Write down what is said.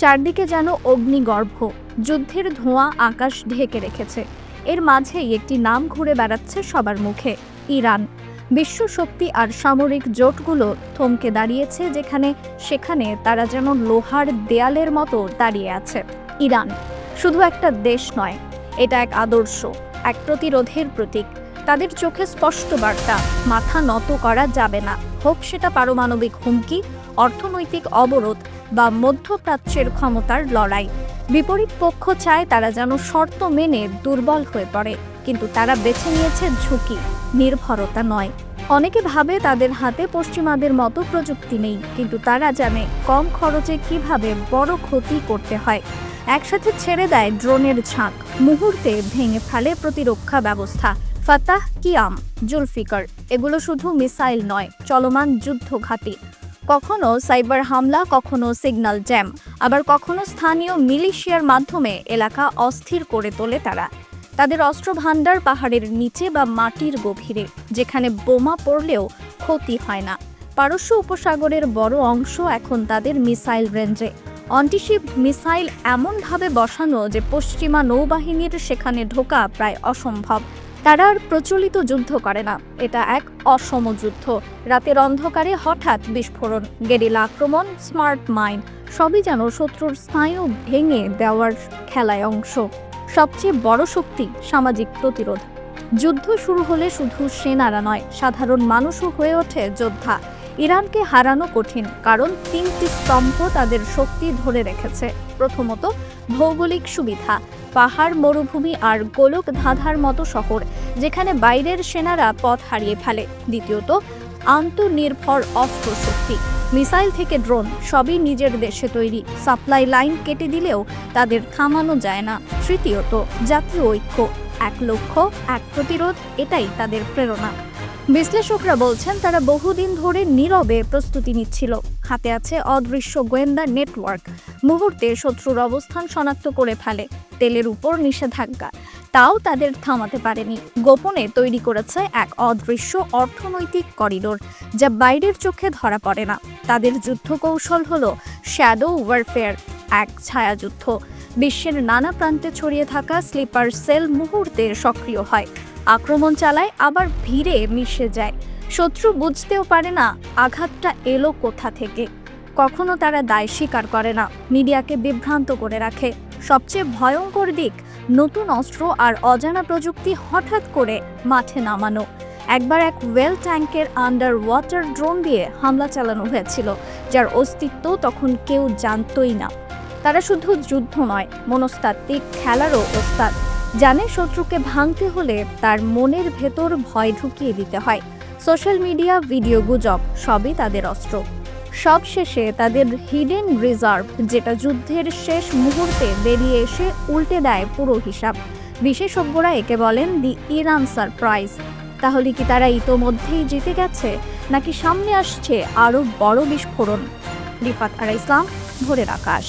চারদিকে যেন অগ্নিগর্ভ। যুদ্ধের ধোঁয়া আকাশ ঢেকে রেখেছে। এর মাঝেই একটি নাম ঘুরে বেড়াচ্ছে সবার মুখে, ইরান। বিশ্ব শক্তি আর সামরিক জোটগুলো থমকে দাঁড়িয়েছে যেখানে, সেখানে তারা যেন লোহার দেয়ালের মতো দাঁড়িয়ে আছে। ইরান শুধু একটা দেশ নয়, এটা এক আদর্শ, এক প্রতিরোধের প্রতীক। তাদের চোখে স্পষ্ট বার্তা, মাথা নত করা যাবে না। হোক সেটা পারমাণবিক হুমকি, অর্থনৈতিক অবরোধ বা মধ্যপ্রাচ্যের ক্ষমতার লড়াই। বিপরীত পক্ষ চায় তারা যেন শর্ত মেনে দুর্বল হয়ে পড়ে, কিন্তু তারা বেছে নিয়েছে ঝুঁকি, নির্ভরতা নয়। অনেকে ভাবে তাদের হাতে পশ্চিমাদের মতো প্রযুক্তি নেই, কিন্তু তারা জানে কম খরচে কীভাবে বড় ক্ষতি করতে হয়। একসাথে ছেড়ে দেয় ড্রোনের ঝাঁক, মুহূর্তে ভেঙে ফেলে প্রতিরক্ষা ব্যবস্থা। ফাতাহ কিয়াম, জুলফিকার, এগুলো শুধু মিসাইল নয়, চলমান যুদ্ধ ঘাঁটি কখনো সাইবার হামলা, কখনো সিগন্যাল জ্যাম। আবার কখনো স্থানীয় মিলিশিয়ার মাধ্যমে এলাকা অস্থির করে তোলে তারা। তাদের অস্ত্র ভাণ্ডার পাহাড়ের নিচে বা মাটির গভীরে, যেখানে বোমা পড়লেও ক্ষতি হয় না। পারস্য উপসাগরের বড় অংশ এখন তাদের মিসাইল রেঞ্জে। অন্টিশিপ মিসাইল এমনভাবে বসানো যে পশ্চিমা নৌবাহিনীর সেখানে ঢোকা প্রায় অসম্ভব। তারা আর প্রচলিত যুদ্ধ করে না। এটা এক অসম যুদ্ধ। রাতের অন্ধকারে হঠাৎ বিস্ফোরণ, গেরিলা আক্রমণ, স্মার্ট মাইন্ড সবই যেন শত্রুর স্নায়ু ভেঙে দেওয়ার খেলায় অংশ। সবচেয়ে বড় শক্তি সামাজিক প্রতিরোধ। যুদ্ধ শুরু হলে শুধু সেনারা নয়, সাধারণ মানুষও হয়ে ওঠে যোদ্ধা। ইরানকে হারানো কঠিন, কারণ তিনটি স্তম্ভ তাদের শক্তি ধরে রেখেছে। প্রথমত, ভৌগোলিক সুবিধা। পাহাড়, মরুভূমি আর গোলক ধাঁধার মতো শহর, যেখানে বাইরের সেনারা পথ হারিয়ে ফেলে। দ্বিতীয়ত আন্তনির্ভর অস্ত্র শক্তি মিসাইল থেকে ড্রোন সবই নিজের দেশে তৈরি। সাপ্লাই লাইন কেটে দিলেও তাদের থামানো যায় না। তৃতীয়ত, জাতীয় ঐক্য। এক লক্ষ্য, এক প্রতিরোধ, এটাই তাদের প্রেরণা। বিশ্লেষকরা বলছেন, তারা বহুদিন ধরে নীরবে প্রস্তুতি নিচ্ছিল। হাতে আছে অদৃশ্য গোয়েন্দা নেটওয়ার্ক। মুহূর্তে শত্রুর অবস্থান শনাক্ত করে ফেলে তেলের উপর নিষেধাজ্ঞা। তাও তাদের থামাতে পারেনি। গোপনে তৈরি করেছে এক অদৃশ্য অর্থনৈতিক করিডোর, যা বাইরের চোখে ধরা পড়ে না। তাদের যুদ্ধ কৌশল হল শ্যাডো ওয়ারফেয়ার, এক ছায়াযুদ্ধ। বিশ্বের নানা প্রান্তে ছড়িয়ে থাকা স্লিপার সেল মুহূর্তে সক্রিয় হয়। আক্রমণ চালায়, আবার ভিড়ে মিশে যায়। শত্রু বুঝতেও পারে না আঘাতটা এলো কোথা থেকে। কখনো তারা দায় স্বীকার করে না, মিডিয়াকে বিভ্রান্ত করে রাখে। সবচেয়ে ভয়ঙ্কর দিক, নতুন অস্ত্র আর অজানা প্রযুক্তি হঠাৎ করে মাঠে নামানো। একবার এক ওয়েল ট্যাঙ্কের আন্ডার ওয়াটার ড্রোন দিয়ে হামলা চালানো হয়েছিল, যার অস্তিত্ব তখন কেউ জানতই না। তারা শুধু যুদ্ধ নয়, মনস্তাত্ত্বিক খেলারও ওস্তাদ। জানে শত্রুকে ভাঙতে হলে তার মনের ভেতর ভয় ঢুকিয়ে দিতে হয়। সোশ্যাল মিডিয়া ভিডিও গুজব সবই তাদের অস্ত্র। সব শেষে তাদের হিডেন রিজার্ভ, যেটা যুদ্ধের শেষ মুহূর্তে বেরিয়ে এসে উল্টে দেয় পুরো হিসাব। বিশেষজ্ঞরা একে বলেন দি ইরান সারপ্রাইজ তাহলে কি তারা ইতোমধ্যেই জিতে গেছে, নাকি সামনে আসছে আরও বড় বিস্ফোরণ? রিফাত আর ইসলাম, ভোরের আকাশ।